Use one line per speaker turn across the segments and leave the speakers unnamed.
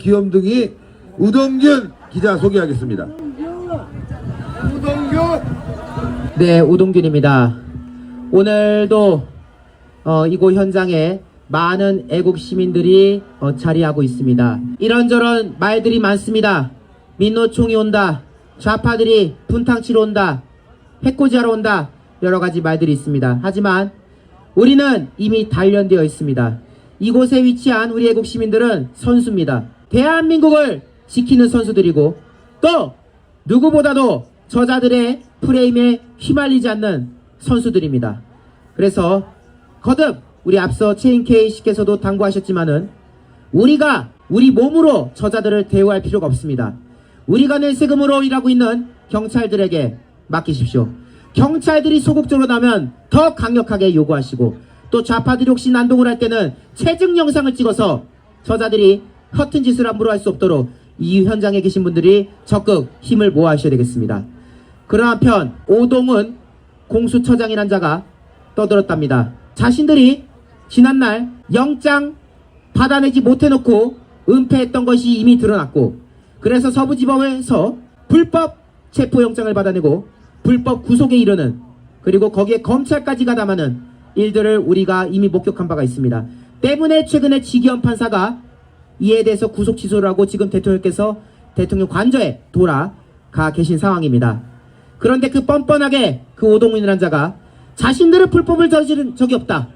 귀염둥이 우동균 기자 소개하겠습니다.
네, 우동균입니다. 오늘도 어, 이곳 현장에 많은 애국 시민들이 어, 자리하고 있습니다. 이런저런 말들이 많습니다. 민노총이 온다. 좌파들이 분탕 치러 온다. 해코지하러 온다. 여러 가지 말들이 있습니다. 하지만 우리는 이미 단련되어 있습니다. 이곳에 위치한 우리 애국 시민들은 선수입니다. 대한민국을 지키는 선수들이고 또 누구보다도 저자들의 프레임에 휘말리지 않는 선수들입니다. 그래서 거듭 우리 앞서 체인케이 씨께서도 당부하셨지만은 우리가 우리 몸으로 저자들을 대우할 필요가 없습니다. 우리가 낸 세금으로 일하고 있는 경찰들에게 맡기십시오. 경찰들이 소극적으로 나면 더 강력하게 요구하시고 또 좌파들이 혹시 난동을 할 때는 체증 영상을 찍어서 저자들이 허튼 짓을 함부로 할 수 없도록 이 현장에 계신 분들이 적극 힘을 모아 하셔야 되겠습니다. 그런 한편 오동은 공수처장이란 자가 떠들었답니다. 자신들이 지난날 영장 받아내지 못해놓고 은폐했던 것이 이미 드러났고 그래서 서부지법에서 불법 체포영장을 받아내고 불법 구속에 이르는 그리고 거기에 검찰까지 가담하는 일들을 우리가 이미 목격한 바가 있습니다. 때문에 최근에 지기현 판사가 이에 대해서 구속 취소를 하고 지금 대통령께서 대통령 관저에 돌아가 계신 상황입니다. 그런데 그 뻔뻔하게 그 오동훈이라는 자가 자신들은 불법을 저지른 적이 없다.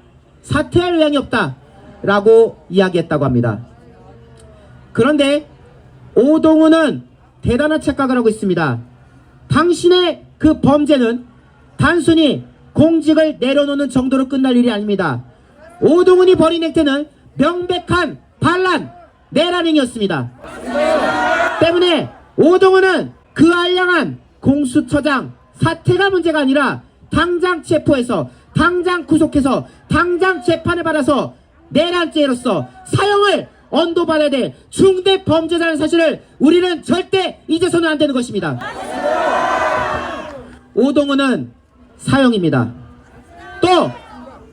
사퇴할 의향이 없다. 라고 이야기했다고 합니다. 그런데 오동훈은 대단한 착각을 하고 있습니다. 당신의 그 범죄는 단순히 공직을 내려놓는 정도로 끝날 일이 아닙니다. 오동훈이 벌인 행태는 명백한 반란, 내란행위였습니다. 때문에 오동훈은 그 알량한 공수처장 사퇴가 문제가 아니라 당장 체포해서 당장 구속해서 당장 재판을 받아서 내란죄로서 사형을 언도받아야 될 중대 범죄자라는 사실을 우리는 절대 잊어서는 안 되는 것입니다. 오동훈은 사형입니다. 또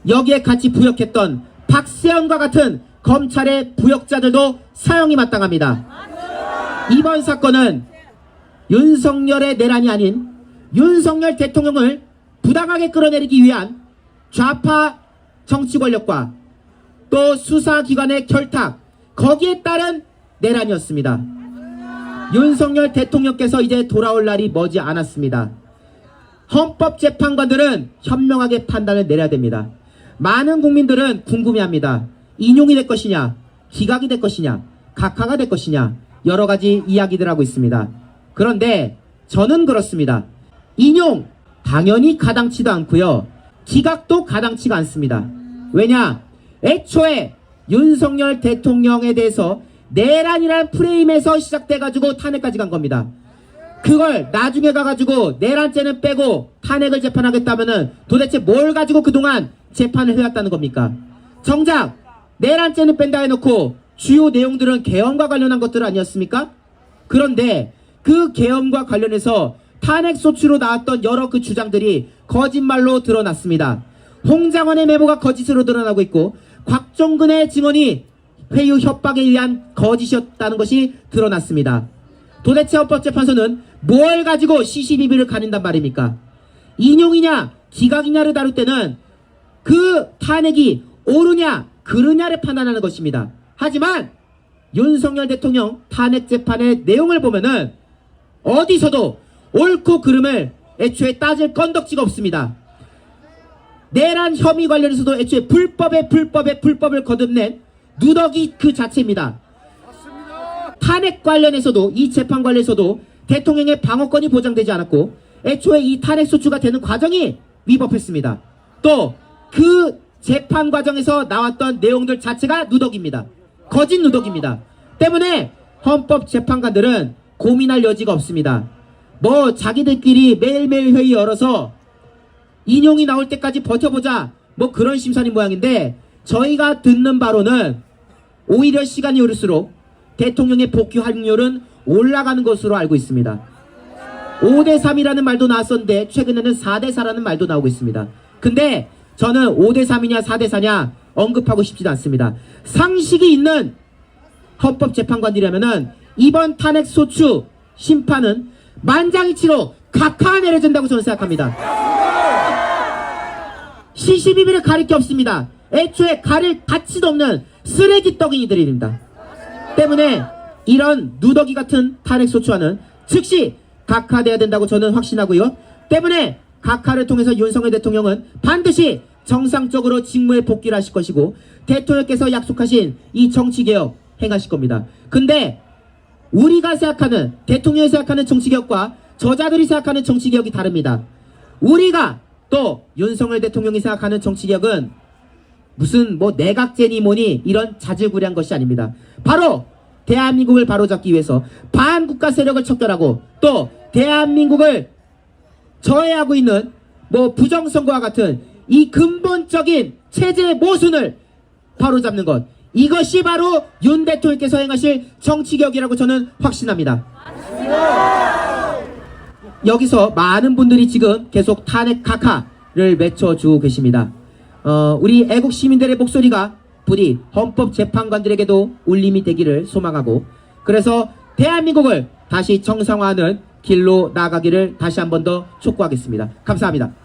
여기에 같이 부역했던 박세현과 같은 검찰의 부역자들도 사형이 마땅합니다. 이번 사건은 윤석열의 내란이 아닌 윤석열 대통령을 부당하게 끌어내리기 위한 좌파 정치 권력과 또 수사기관의 결탁 거기에 따른 내란이었습니다. 윤석열 대통령께서 이제 돌아올 날이 머지 않았습니다. 헌법재판관들은 현명하게 판단을 내려야 됩니다. 많은 국민들은 궁금해합니다. 인용이 될 것이냐, 기각이 될 것이냐, 각하가 될 것이냐 여러 가지 이야기들 하고 있습니다. 그런데 저는 그렇습니다. 인용 당연히 가당치도 않고요. 기각도 가당치가 않습니다. 왜냐? 애초에 윤석열 대통령에 대해서 내란이라는 프레임에서 시작돼가지고 탄핵까지 간 겁니다. 그걸 나중에 가가지고 내란죄는 빼고 탄핵을 재판하겠다면은 도대체 뭘 가지고 그동안 재판을 해왔다는 겁니까? 정작 내란죄는 뺀다 해놓고 주요 내용들은 개헌과 관련한 것들 아니었습니까? 그런데 그 개헌과 관련해서 탄핵 소추로 나왔던 여러 그 주장들이 거짓말로 드러났습니다. 홍장원의 메모가 거짓으로 드러나고 있고 곽종근의 증언이 회유 협박에 의한 거짓이었다는 것이 드러났습니다. 도대체 헌법재판소는 뭘 가지고 시시비비를 가린단 말입니까? 인용이냐 기각이냐를 다룰 때는 그 탄핵이 옳으냐 그르냐를 판단하는 것입니다. 하지만 윤석열 대통령 탄핵 재판의 내용을 보면은 어디서도 옳고 그름을 애초에 따질 건덕지가 없습니다. 내란 혐의 관련해서도 애초에 불법에 불법에 불법을 거듭낸 누더기 그 자체입니다. 탄핵 관련해서도 이 재판 관련해서도 대통령의 방어권이 보장되지 않았고 애초에 이 탄핵 소추가 되는 과정이 위법했습니다. 또그 재판 과정에서 나왔던 내용들 자체가 누더기입니다. 거짓 누더기입니다. 때문에 헌법 재판관들은 고민할 여지가 없습니다. 뭐 자기들끼리 매일매일 회의 열어서 인용이 나올 때까지 버텨보자 뭐 그런 심사인 모양인데 저희가 듣는 바로는 오히려 시간이 오를수록 대통령의 복귀 확률은 올라가는 것으로 알고 있습니다. 5대3이라는 말도 나왔었는데 최근에는 4대4라는 말도 나오고 있습니다. 근데 저는 5대 3이냐 4대 4냐 언급하고 싶지도 않습니다. 상식이 있는 헌법재판관들이라면은 이번 탄핵 소추 심판은 만장이치로 각하 내려진다고 저는 생각합니다. 시시비비를 가릴 게 없습니다. 애초에 가릴 가치도 없는 쓰레기 떡이들입니다. 때문에 이런 누더기 같은 탄핵 소추안은 즉시 각하돼야 된다고 저는 확신하고요. 때문에 각하를 통해서 윤석열 대통령은 반드시 정상적으로 직무에 복귀를 하실 것이고 대통령께서 약속하신 이 정치개혁 행하실 겁니다. 근데 우리가 생각하는 대통령이 생각하는 정치개혁과 저자들이 생각하는 정치개혁이 다릅니다. 우리가 또 윤석열 대통령이 생각하는 정치개혁은 무슨 뭐 내각제니 뭐니 이런 자질구레한 것이 아닙니다. 바로 대한민국을 바로잡기 위해서 반국가 세력을 척결하고 또 대한민국을 저해하고 있는 뭐 부정선거와 같은 이 근본적인 체제 모순을 바로잡는 것 이것이 바로 윤 대통령께서 행하실 정치개혁이라고 저는 확신합니다. 여기서 많은 분들이 지금 계속 탄핵 각하를 외쳐주고 계십니다. 어, 우리 애국 시민들의 목소리가 부디 헌법 재판관들에게도 울림이 되기를 소망하고 그래서 대한민국을 다시 정상화하는 길로 나가기를 다시 한 번 더 촉구하겠습니다. 감사합니다.